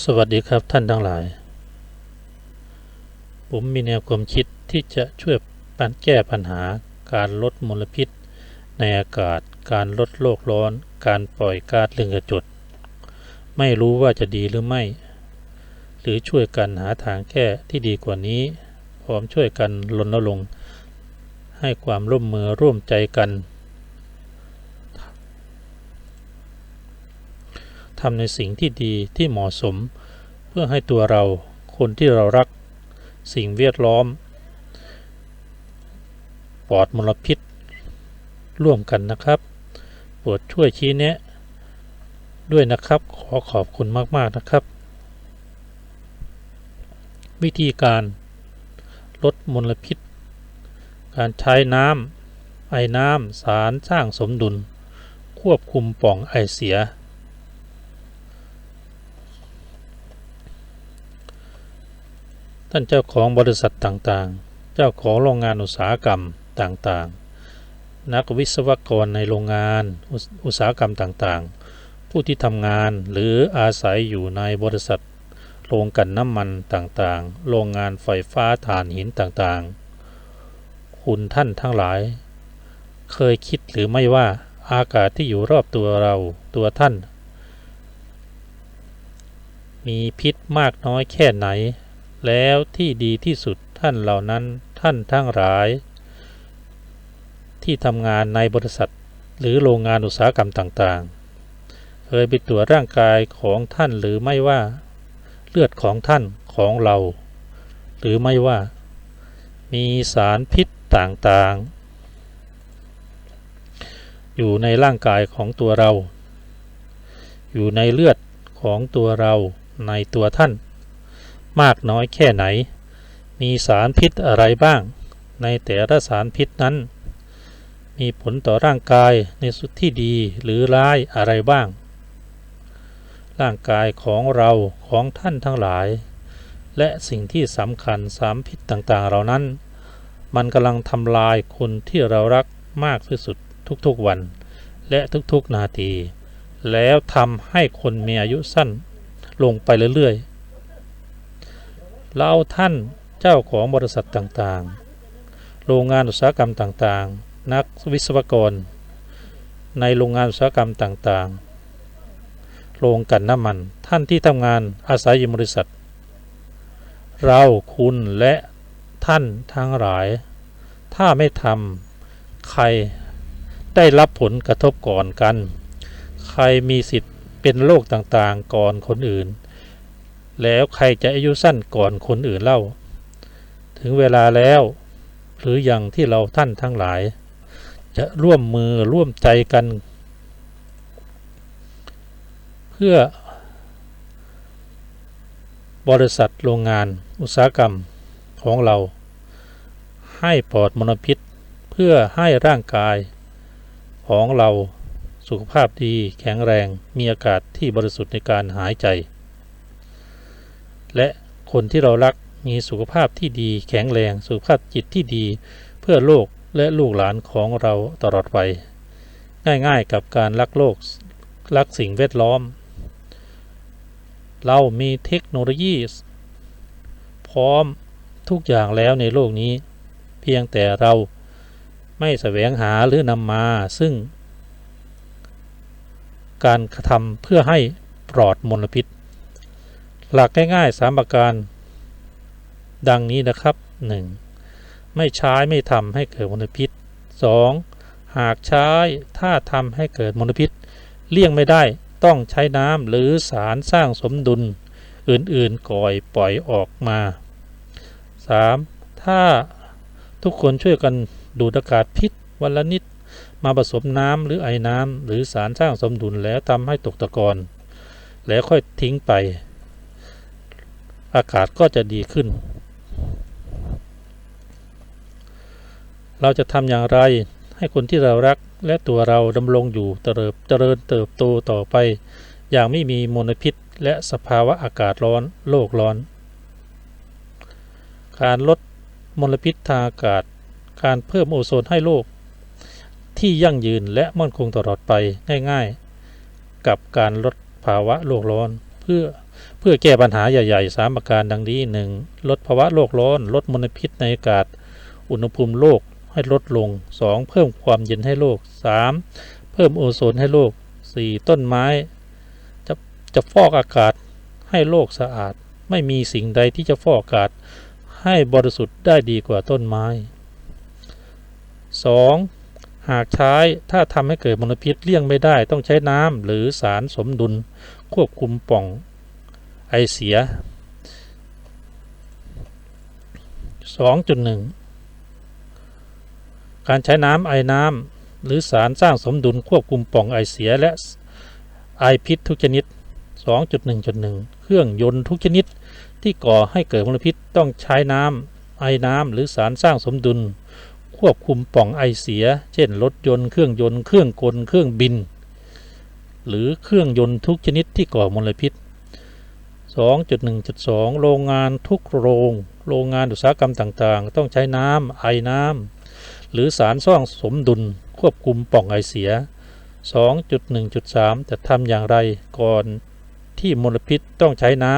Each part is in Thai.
สวัสดีครับท่านทั้งหลาย ผมมีแนวความคิดที่จะช่วยปันแก้ปัญหาการลดมลพิษ ในอากาศ การลดโลกร้อน การปล่อยก๊าซเรือนกระจกไม่รู้ว่าจะดีหรือไม่ หรือช่วยกันหาทางแก้ที่ดีกว่านี้ พร้อมช่วยกันรณรงค์ให้ความร่วมมือร่วมใจกัน ทำในสิ่งที่ดีที่เหมาะสม เพื่อให้ตัวเรา คนที่เรารัก สิ่งแวดล้อม ปลอดมลพิษ ร่วมกันนะครับโปรดช่วยชี้แนะ ด้วยนะครับ ขอขอบคุณมาก ๆ นะครับ วิธีการลดมลพิษ การใช้น้ำไอ้น้ำสารสร้างสมดุล ควบคุมป่องไอเสีย ท่านเจ้าของบริษัทต่างๆ เจ้าของโรงงานอุตสาหกรรมต่างๆ นักวิศวกรในโรงงานอุตสาหกรรมต่างๆ ผู้ที่ทำงานหรืออาศัยอยู่ในบริษัท โรงกลันน้ำมันต่างๆ โรงงานไฟฟ้าถ่านหินต่างๆ คุณท่านทั้งหลาย เคยคิดหรือไม่ว่าอากาศที่อยู่รอบตัวเราตัวท่าน มีพิษมากน้อยแค่ไหน แล้วที่ดีที่สุดท่านเหล่านั้นท่านทั้งหลาย ที่ทำงานในบริษัทหรือโรงงานอุตสาหกรรมต่างๆ เคยไปตรวจร่างกายของท่านหรือไม่ว่า เลือดของท่านของเรา หรือไม่ว่า มีสารพิษต่างๆ อยู่ในร่างกายของตัวเรา อยู่ในเลือดของตัวเราในตัวท่าน มากน้อยแค่ไหน มีสารพิษอะไรบ้าง ในแต่ละสารพิษนั้น มีผลต่อร่างกายในสุดที่ดีหรือร้ายอะไรบ้าง ร่างกายของเราของท่านทั้งหลาย และสิ่งที่สำคัญสารพิษต่างๆ เหล่านั้น มันกำลังทำลายคนที่เรารักมากที่สุดทุกๆวัน และทุกๆนาที แล้วทำให้คนมีอายุสั้นลงไปเรื่อยๆ เราท่านเจ้าของบริษัทต่างๆ โรงงานอุตสาหกรรมต่างๆ นักวิศวกร ในโรงงานอุตสาหกรรมต่างๆ โรงกลันน้ำมัน ท่านที่ทำงานอาศัยอยู่บริษัท เราคุณและท่านทั้งหลาย ถ้าไม่ทำใครได้รับผลกระทบก่อนกัน ใครมีสิทธิ์เป็นโรคต่างๆ ก่อนคนอื่น แล้วใครจะอายุสั้นก่อนคนอื่นเล่า ถึงเวลาแล้ว หรืออย่างที่เราท่านทั้งหลาย จะร่วมมือร่วมใจกัน เพื่อบริษัทโรงงานอุตสาหกรรมของเรา ให้ปลอดมลพิษเพื่อให้ร่างกายของเราสุขภาพดีแข็งแรงมีอากาศที่บริสุทธิ์ในการหายใจ และคนที่เรารักมีสุขภาพที่ดีแข็งแรงสุขภาพจิตที่ดี เพื่อโลกและลูกหลานของเราตลอดไปง่ายๆกับการรักโลกรักสิ่งแวดล้อม เรามีเทคโนโลยีพร้อมทุกอย่างแล้วในโลกนี้ เพียงแต่เราไม่แสวงหาหรือนำมาซึ่ง การกระทำเพื่อให้ปลอดมลพิษ หลักง่ายๆสามประการ ดังนี้นะครับ 1. ไม่ใช้ไม่ทำให้เกิดมลพิษ 2. หากใช้ถ้าทำให้เกิดมลพิษ เลี่ยงไม่ได้ต้องใช้น้ำหรือสารสร้างสมดุล อื่นๆก่อยปล่อยออกมา 3. ถ้าทุกคนช่วยกันดูดอากาศพิษวันละนิดมาผสมน้ำหรือไอ้น้ำหรือสารสร้างสมดุลแล้วทำให้ตกตะกอนแล้วค่อยทิ้งไป อากาศก็จะดีขึ้น เราจะทำอย่างไรให้คนที่เรารักและตัวเราดำรงอยู่เติบเจริญเติบโตต่อไป อย่างไม่มีมลพิษและสภาวะอากาศร้อนโลกร้อน การลดมลพิษทางอากาศ การเพิ่มโอโซนให้โลก ที่ยั่งยืนและมั่นคงตลอดไปง่ายๆ กับการลดภาวะโลกร้อน พื่อเพื่อแก้ปัญหาใหญ่ๆ 3 ประการดังนี้ 1. ลดภาวะโลกร้อน ลดมลพิษในอากาศ อุณหภูมิโลกให้ลดลง 2. เพิ่มความเย็นให้โลก 3. เพิ่มโอโซนให้โลก 4. ต้นไม้ จะจะฟอกอากาศให้โลกสะอาด ไม่มีสิ่งใดที่จะฟอกอากาศ ให้บริสุทธิ์ได้ดีกว่าต้นไม้ 2. หากใช้ถ้าทำให้เกิดมลพิษเลี่ยงไม่ได้ต้องใช้น้ำหรือสารสมดุล ควบคุมป่องไอเสีย 2.1 การใช้น้ำไอน้ำหรือสารสร้างสมดุลควบคุมป่องไอเสียและไอพิษทุกชนิด 2.1.1 เครื่องยนต์ทุกชนิดที่ก่อให้เกิดมลพิษต้องใช้น้ำไอน้ำหรือสารสร้างสมดุล ควบคุมป่องไอเสีย เช่นรถยนต์เครื่องยนต์เครื่องกลเครื่องบิน หรือเครื่องยนต์ทุกชนิดที่ก่อมลพิษ 2.1.2 โรงงานทุกโรง โรงงานอุตสาหกรรมต่างๆ ต้องใช้น้ำไอน้ำหรือสารสร้างสมดุลควบคุมป่องไอเสีย 2.1.3 จะทำอย่างไรก่อนที่มลพิษต้องใช้น้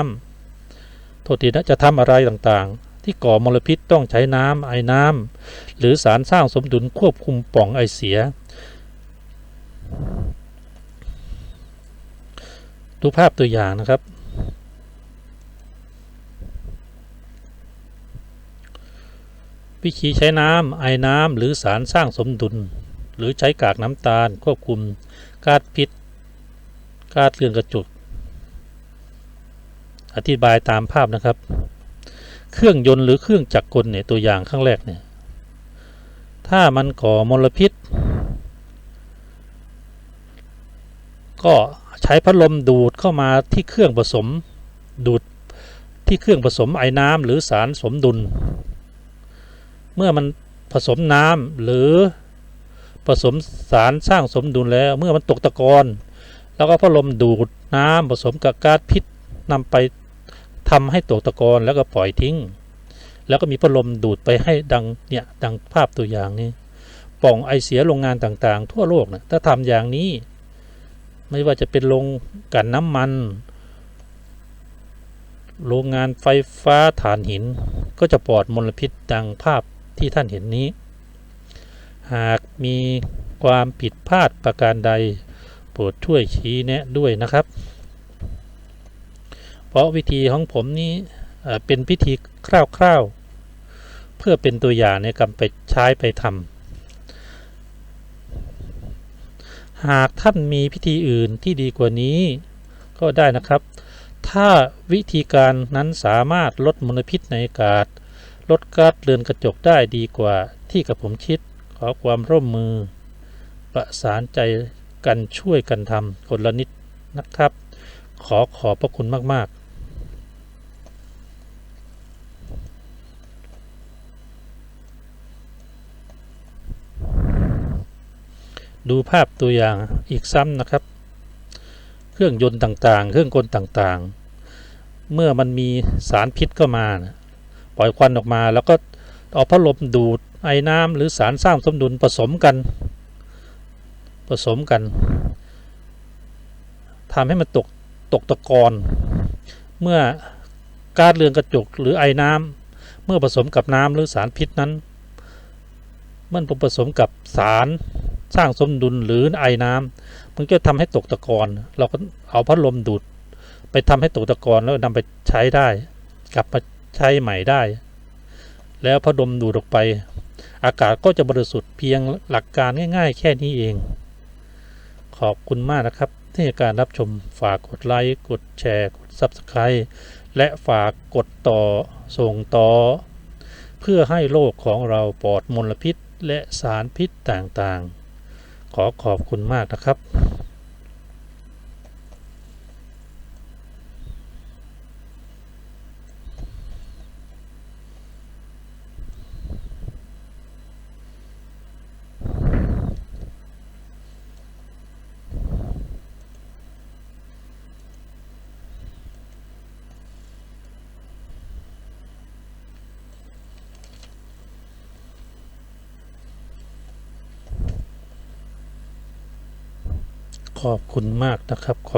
ำโทษทีนะจะทำอะไรต่างๆ ที่ก่อมลพิษต้องใช้น้ำไอน้ำหรือสารสร้างสมดุลควบคุมป่องไอเสีย ดูภาพตัวอย่างนะครับ วิธีใช้น้ำไอน้ำหรือสารสร้างสมดุล หรือใช้กากน้ำตาล ควบคุมกาซพิษกาซเรือนกระจุก อธิบายตามภาพนะครับ เครื่องยนต์หรือเครื่องจักรกลเนี่ยตัวอย่างข้างแรกเนี่ยถ้ามันก่อมลพิษ ก็ใช้พัดลมดูดเข้ามาที่เครื่องผสมดูดที่เครื่องผสมไอ้น้ำหรือสารสมดุล เมื่อมันผสมน้ำหรือผสมสารสร้างสมดุลแล้วเมื่อมันตกตะกอนแล้วก็พัดลมดูดน้ำผสมกับก๊าซพิษนำไปทำให้ตกตะกอนแล้วก็ปล่อยทิ้ง แล้วก็มีพัดลมดูดไปให้ดังเนี่ยดังภาพตัวอย่างนี้ป่องไอเสียโรงงานต่างๆ ทั่วโลกนะถ้าทำอย่างนี้ ไม่ว่าจะเป็นโรงกันน้ำมัน โรงงานไฟฟ้าถ่านหิน ก็จะปลอดมลพิษดังภาพที่ท่านเห็นนี้ หากมีความผิดพลาดประการใด โปรดช่วยชี้แนะด้วยนะครับ เพราะวิธีของผมนี้เป็นพิธีคร่าวๆ เพื่อเป็นตัวอย่างในการไปใช้ไปทำ หากท่านมีพิธีอื่นที่ดีกว่านี้ ก็ได้นะครับ ถ้าวิธีการนั้นสามารถลดมลพิษในอากาศ ลดก๊าซเรือนกระจกได้ดีกว่าที่กับผมคิด ขอความร่วมมือ ประสานใจกันช่วยกันทำคนละนิดนะครับ ขอขอบพระคุณมาก ๆ ดูภาพตัวอย่างอีกซ้ำนะครับ เครื่องยนต์ต่างๆ เครื่องกลต่างๆ เมื่อมันมีสารพิษเข้ามานะปล่อยควันออกมา แล้วก็เอาพัดลมดูดไอ้น้ำหรือสารสร้างสมดุลผสมกัน ผสมกันทำให้มันตกตกตะกอนเมื่อก๊าซเรือนกระจกหรือไอ้น้ำเมื่อผสมกับน้ำหรือสารพิษนั้น มันผสมกับสาร สร้างสมดุลหรือไอ้น้ำมันก็ทำให้ตกตะกอนเราก็เอาพัดลมดูด ไปทำให้ตกตะกอนแล้วนำไปใช้ได้ กลับมาใช้ใหม่ได้ แล้วพัดลมดูดออกไป อากาศก็จะบริสุทธิ์เพียงหลักการง่าย ๆ แค่นี้เอง ขอบคุณมากนะครับ ที่การรับชมฝากกดไลค์กดแชร์กด Subscribe และฝากกดต่อส่งต่อ เพื่อให้โลกของเราปลอดมลพิษและสารพิษต่างๆ ขอขอบคุณมากนะครับ ข อบคุณมากนะครับ